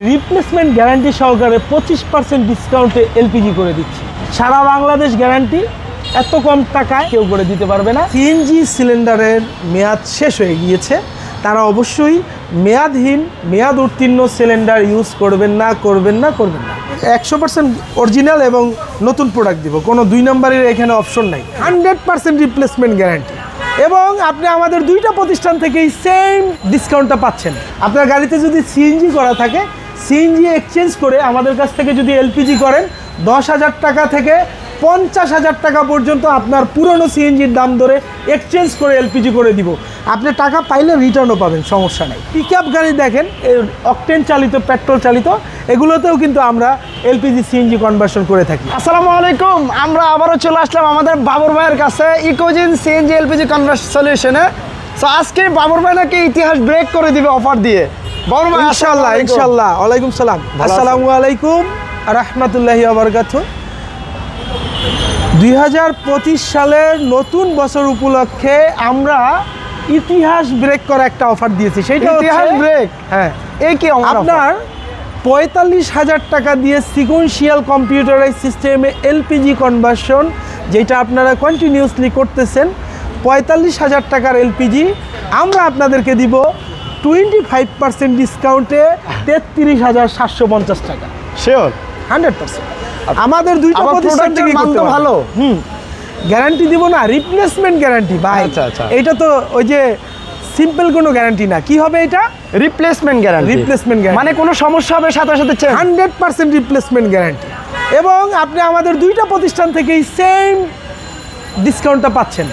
Replacement guarantee সহকারে পঁচিশ percent ডিসকাউন্টে এলপিজি করে দিচ্ছি। সারা বাংলাদেশ গ্যারান্টি এত কম টাকায় কেউ করে দিতে পারবে না। সিএনজি সিলিন্ডারের মেয়াদ শেষ হয়ে গিয়েছে। তারা অবশ্যই মেয়াদহীন, মেয়াদ উত্তীর্ণ সিলিন্ডার ইউজ করবেন না করবেন না করবেন না। একশো পার্সেন্ট অরিজিনাল এবং নতুন প্রোডাক্ট দিব। কোনো দুই নম্বরের এখানে অপশন নাই। হান্ড্রেড পার্সেন্ট রিপ্লেসমেন্ট গ্যারান্টি এবং আপনি আমাদের দুইটা প্রতিষ্ঠান থেকেই সেম ডিসকাউন্টটা পাচ্ছেন। আপনার গাড়িতে যদি সিএনজি করা থাকে সিএনজি এক্সচেঞ্জ করে আমাদের কাছ থেকে যদি এলপিজি করেন দশ হাজার টাকা থেকে পঞ্চাশ হাজার টাকা পর্যন্ত আপনার পুরনো সিএনজির দাম ধরে এক্সচেঞ্জ করে এলপিজি করে দিব। আপনি টাকা পাইলে রিটার্নও পাবেন, সমস্যা নেই। পিক আপ গাড়ি দেখেন অকটেন চালিত পেট্রোল চালিত, এগুলোতেও কিন্তু আমরা এলপিজি সিএনজি কনভার্সন করে থাকি। আসসালামু আলাইকুম, আমরা আবারও চলে আসলাম আমাদের বাবর ভাইয়ের কাছে ইকোজিন সিএনজি এলপিজি কনভার্স সলিউশনে তো আজকে বাবর ভাই নাকি ইতিহাস ব্রেক করে দিবে অফার দিয়ে। বাবর ভাই ওয়ালাইকুম সালাম। আসসালামু আলাইকুম রহমতুল্লাহি সালের নতুন বছর উপলক্ষে আমরা ইতিহাস ব্রেক করা একটা অফার দিয়েছি। সেটা ইতিহাস ব্রেক হ্যাঁ। এই কি আপনার পঁয়তাল্লিশ হাজার টাকা দিয়ে সিকোয়েন্সিয়াল কম্পিউটারাইজ সিস্টেমে এলপিজি কনভার্সন যেটা আপনারা কন্টিনিউসলি করতেছেন পঁয়তাল্লিশ হাজার টাকার এলপিজি আমরা আপনাদেরকে দিব টোয়েন্টি ফাইভ পার্সেন্ট ডিসকাউন্টে তেত্রিশ হাজার সাতশো পঞ্চাশ টাকা। শিওর হান্ড্রেড পার্সেন্ট আমাদের দুইটা প্রতিষ্ঠান থেকে এর মান তো ভালো। হুম। গ্যারান্টি দিব না রিপ্লেসমেন্ট গ্যারান্টি ভাই। আচ্ছা, আচ্ছা। এটা তো ওই যে সিম্পল কোনো গ্যারান্টি না। কি হবে এটা? Replacement guarantee Replacement guarantee। মানে কোনো সমস্যা হবে সাথে সাথে হান্ড্রেড পার্সেন্ট রিপ্লেসমেন্ট গ্যারান্টি এবং আপনি আমাদের দুইটা প্রতিষ্ঠান থেকেই সেম ডিসকাউন্টটা পাচ্ছেন।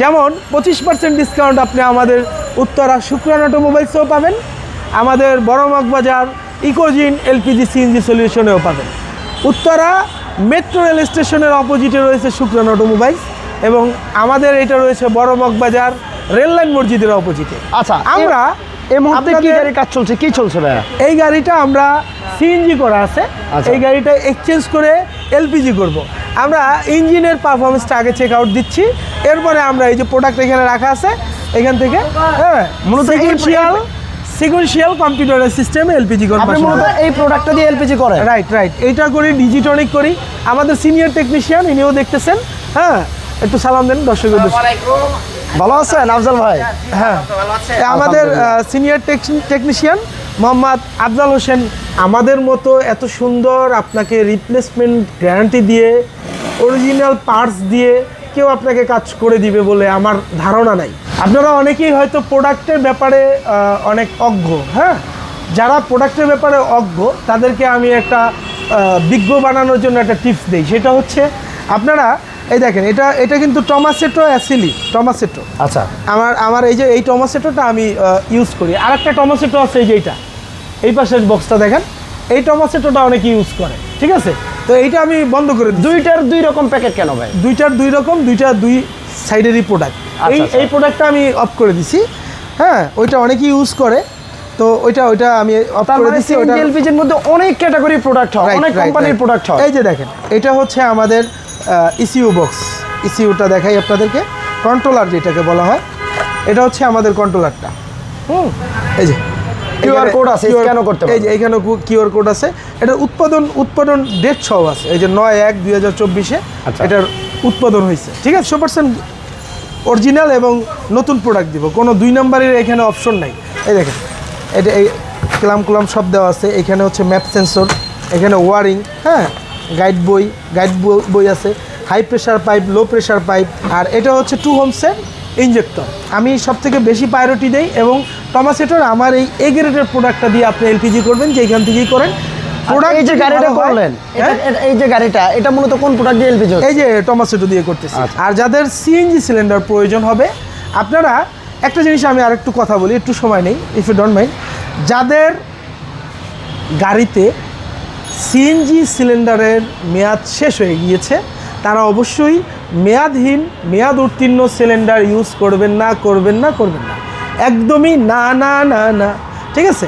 যেমন পঁচিশ পার্সেন্ট ডিসকাউন্ট আপনি আমাদের উত্তরা শুক্রান অটোমোবাইলসেও পাবেন। আমাদের বড়মগ বাজার ইকোজিন এলপিজি সিএনজি সলিউশনেও পাবেন। উত্তরা মেট্রো রেল স্টেশনের অপোজিটে রয়েছে শুক্রান অটোমোবাইলস এবং আমাদের এটা রয়েছে বড়মগ বাজার রেললাইন মসজিদের অপোজিটে আচ্ছা আমরা এই মুহূর্তে কি গাড়ির কাজ চলছে? কি চলছে ভাইয়া? এই গাড়িটা আমরা সিএনজি করা আছে। আচ্ছা। এই গাড়িটা এক্সচেঞ্জ করে এলপিজি করব। আমরা ইঞ্জিনের পারফরমেন্সটা আগে চেক আউট দিচ্ছি। এরপরে আমরা এই যে প্রোডাক্ট এখানে রাখা আছে এখান থেকে? হ্যাঁ মূলত এই- সিকুয়েন্সিয়াল সিকুয়েন্সিয়াল কম্পিউটার সিস্টেমে এলপিজি কনভার্সন মূলত এই প্রোডাক্টটা দিয়ে এলপিজি করে রাইট রাইট এইটা করি ডিজিটনিক করি। আমাদের সিনিয়র টেকনিশিয়ান ইনিও দেখতেছেন। হ্যাঁ একটু সালাম দেন দর্শক ভালো আছেন আফজাল ভাই? হ্যাঁ। আমাদের সিনিয়র টেকনিশিয়ান মোহাম্মদ আফজাল হোসেন আমাদের মতো এত সুন্দর আপনাকে রিপ্লেসমেন্ট গ্যারান্টি দিয়ে অরিজিনাল পার্টস দিয়ে কেউ আপনাকে কাজ করে দিবে বলে আমার ধারণা নাই। আপনারা অনেকেই হয়তো প্রোডাক্টের ব্যাপারে অনেক অজ্ঞ হ্যাঁ? যারা প্রোডাক্টের ব্যাপারে অজ্ঞ তাদেরকে আমি একটা বিজ্ঞ বানানোর জন্য একটা টিপস দিই। সেটা হচ্ছে আপনারা এই দেখেন এটা এটা কিন্তু টমাসেটো অ্যাসিলি টমাসেটো। আচ্ছা। আমার আমার এই যে এই টমাসেটোটা আমি ইউজ করি। আর একটা টমাসেটো আছে এই যে এইটা। এই পাশের বক্সটা দেখেন। এই টমাসেটোটা অনেকে ইউজ করে ঠিক আছে? তো এইটা আমি বন্ধ করে দুইটার দুই রকম প্যাকেট কেন ভাই? দুইটার দুই রকম দুইটা দুই সাইডেরই প্রোডাক্ট আচ্ছা, এই আচ্ছা। এই প্রোডাক্টটা আমি অফ করে দিছি। হ্যাঁ ওইটা অনেকেই ইউজ করে। তো ওইটা ওইটা আমি অফ করে মানে দিছি ওটা এলপিজির মধ্যে অনেক ক্যাটাগরি প্রোডাক্ট হয় অনেক কোম্পানির প্রোডাক্ট হয়। এই যে দেখেন এটা হচ্ছে আমাদের ইসিউ বক্স ইসিউটা দেখাই আপনাদেরকে। কন্ট্রোলার যেটাকে বলা হয় এটা হচ্ছে আমাদের কন্ট্রোলারটা হুম। এই যে এখানে code আছে, QR scan ও করতে এই যে এখানে কিউআর কোড আছে। এটা উৎপাদন উৎপাদন ডেট সহ আছে। এই যে নয় এক দুই হাজার চব্বিশে আচ্ছা। এটার উৎপাদন হয়েছে। ঠিক আছে একশো পার্সেন্ট অরিজিনাল এবং নতুন প্রোডাক্ট দিব। কোনো দুই নাম্বারের এখানে অপশন নাই। এই দেখেন এটা এই ক্লাম ক্লাম সব দেওয়া আছে। এখানে হচ্ছে ম্যাপ সেন্সর এখানে ওয়ারিং হ্যাঁ? গাইড বই গাইড বই আছে। High pressure pipe low pressure pipe আর এটা হচ্ছে টু হোমসের ইঞ্জেক্টর আমি সব থেকে বেশি প্রায়োরিটি দেই এবং টমাসেটোর আমার এই এ গ্রেডের প্রোডাক্টটা দিয়ে আপনি এলপিজি করবেন যেখান থেকেই করেন। আর এই যে গাড়িটা করলেন হ্যাঁ? এই যে গাড়িটা এটা মূলত কোন প্রোডাক্ট দিয়ে এলপিজি এই যে টমাসেটো দিয়ে করতেছি। আচ্ছা। আর যাদের সিএনজি সিলিন্ডার প্রয়োজন হবে আপনারা একটা জিনিস আমি আর একটু কথা বলি একটু সময় নেই ইফ ইউ ডোন্ট মাইন্ড যাদের গাড়িতে সিএনজি সিলিন্ডারের মেয়াদ শেষ হয়ে গিয়েছে তারা অবশ্যই মেয়াদহীন মেয়াদ উত্তীর্ণ সিলিন্ডার ইউজ করবেন না করবেন না করবেন না। একদমই না না না না। ঠিক আছে?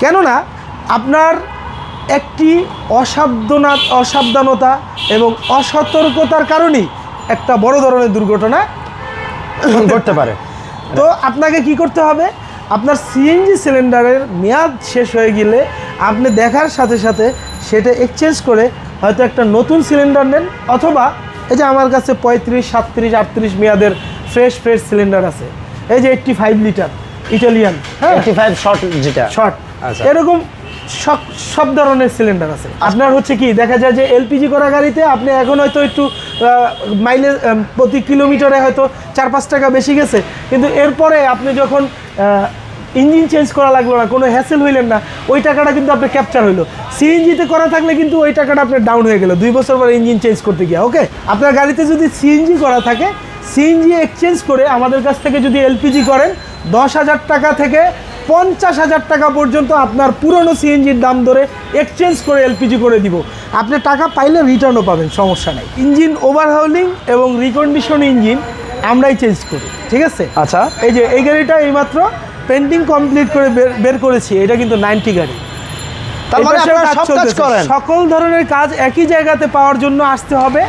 কেননা আপনার একটি অসাবধানা, অসাবধানতা এবং অসতর্কতার কারণেই একটা বড় ধরনের দুর্ঘটনা ঘটতে পারে। তো আপনাকে কি করতে হবে? আপনার সিএনজি সিলিন্ডারের মেয়াদ শেষ হয়ে গেলে আপনি দেখার সাথে সাথে সেটা এক্সচেঞ্জ করে হয়তো একটা নতুন সিলিন্ডার নেন অথবা এই যে আমার কাছে পঁয়ত্রিশ সাতত্রিশ আটত্রিশ মেয়াদের ফ্রেশ ফ্রেশ সিলিন্ডার আছে। এই যে এইট্টি ফাইভ লিটার ইটালিয়ান হ্যাঁ? ফাইভ শর্ট যেটা। শর্ট আচ্ছা। এরকম সব সব ধরনের সিলিন্ডার আছে। আপনার হচ্ছে কি দেখা যায় যে এলপিজি করা গাড়িতে আপনি এখন হয়তো একটু মাইলেজ প্রতি কিলোমিটারে হয়তো চার পাঁচ টাকা বেশি গেছে। কিন্তু এরপরে আপনি যখন ইঞ্জিন চেঞ্জ করা লাগল না কোনো হ্যাসেল হইলেন না। ওই টাকাটা কিন্তু আপনার ক্যাপচার হইল। সিএনজিতে করা থাকলে কিন্তু ওই টাকাটা আপনার ডাউন হয়ে গেল দুই বছর পরে ইঞ্জিন চেঞ্জ করতে গিয়ে ওকে আপনার গাড়িতে যদি সিএনজি করা থাকে সিএনজি এক্সচেঞ্জ করে আমাদের কাছ থেকে যদি এলপিজি করেন দশ হাজার টাকা থেকে পঞ্চাশ হাজার টাকা পর্যন্ত আপনার পুরনো সিএনজির দাম ধরে এক্সচেঞ্জ করে এলপিজি করে দিব। আপনি টাকা পাইলে রিটার্নও পাবেন সমস্যা নেই। ইঞ্জিন ওভারহাউলিং এবং রিকন্ডিশন ইঞ্জিন আমরাই চেঞ্জ করি ঠিক আছে? আচ্ছা। এই যে এই গাড়িটা এইমাত্র পেন্টিং কমপ্লিট করে বের- করেছি এটা কিন্তু নাইনটি গাড়ি। মানে সকল ধরনের কাজ একই জায়গাতে পাওয়ার জন্য আসতে হবে।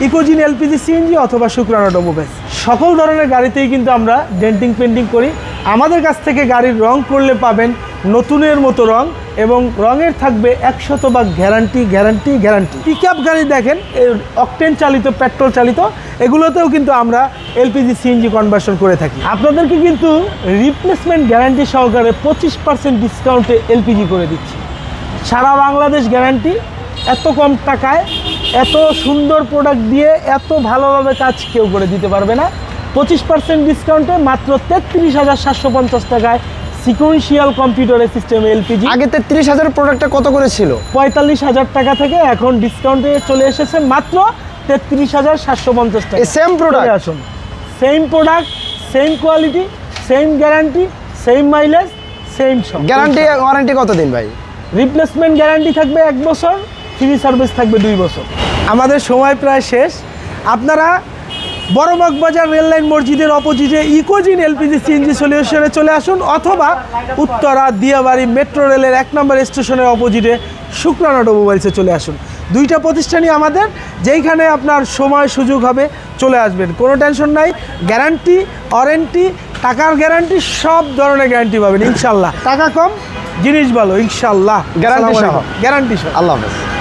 ইকোজিন এলপিজি সিএনজি অথবা শুক্রানা অটোমোবাইলস সকল ধরনের গাড়িতেই কিন্তু আমরা ডেন্টিং পেন্টিং করি। আমাদের কাছ থেকে গাড়ির রং করলে পাবেন নতুনের মতো রং। এবং রঙের থাকবে একশত বা guarantee guarantee guarantee. Pick up গাড়ি দেখেন অকটেন চালিত পেট্রোল চালিত, এগুলোতেও কিন্তু আমরা এলপিজি, সিএনজি কনভার্সন করে থাকি। আপনাদেরকে কিন্তু রিপ্লেসমেন্ট গ্যারান্টি সহকারে পঁচিশ পার্সেন্ট ডিসকাউন্টে এলপিজি করে দিচ্ছি। সারা বাংলাদেশ গ্যারান্টি এত কম টাকায়, এত সুন্দর প্রোডাক্ট দিয়ে, এত ভালোভাবে কাজ কেউ করে দিতে পারবে না। পঁচিশ পার্সেন্ট ডিসকাউন্টে মাত্র তেত্রিশ হাজার সাতশো পঞ্চাশ টাকায় সিকোয়েন্সিয়াল কম্পিউটারের সিস্টেম এলপিজি আগে তেত্রিশ হাজার প্রোডাক্টটা কত করে ছিল? পঁয়তাল্লিশ হাজার টাকা থেকে এখন ডিসকাউন্টে চলে এসেছে মাত্র তেত্রিশ হাজার সাতশো পঞ্চাশ টাকা। product? চলে আসুন। Same product same quality same guarantee same mileage same সব। গ্যারান্টি ওয়ারেন্টি কত দিন ভাই? রিপ্লেসমেন্ট গ্যারান্টি থাকবে এক বছর ফ্রি সার্ভিস থাকবে দুই বছর। আমাদের সময় প্রায় শেষ। আপনারা বড়বাগ বাজার রেল লাইন মসজিদের অপোজিটে ইকোজিন এলপিজি সিএনজি সলিউশনে চলে আসুন অথবা উত্তরা দিয়াবাড়ি মেট্রো রেলের এক নম্বর স্টেশনের অপোজিটে শুক্রানা অটোমোবাইলসে চলে আসুন। দুইটা প্রতিষ্ঠানই আমাদের যেইখানে আপনার সময় সুযোগ হবে চলে আসবেন। কোনো টেনশন নাই গ্যারান্টি ওয়ারেন্টি টাকার গ্যারান্টি সব ধরনের গ্যারান্টি পাবেন ইনশাল্লাহ। টাকা কম জিনিস ভালো ইনশাল্লাহ। Guarantee সহ। গ্যারান্টি সহ। আল্লাহ হাফেজ।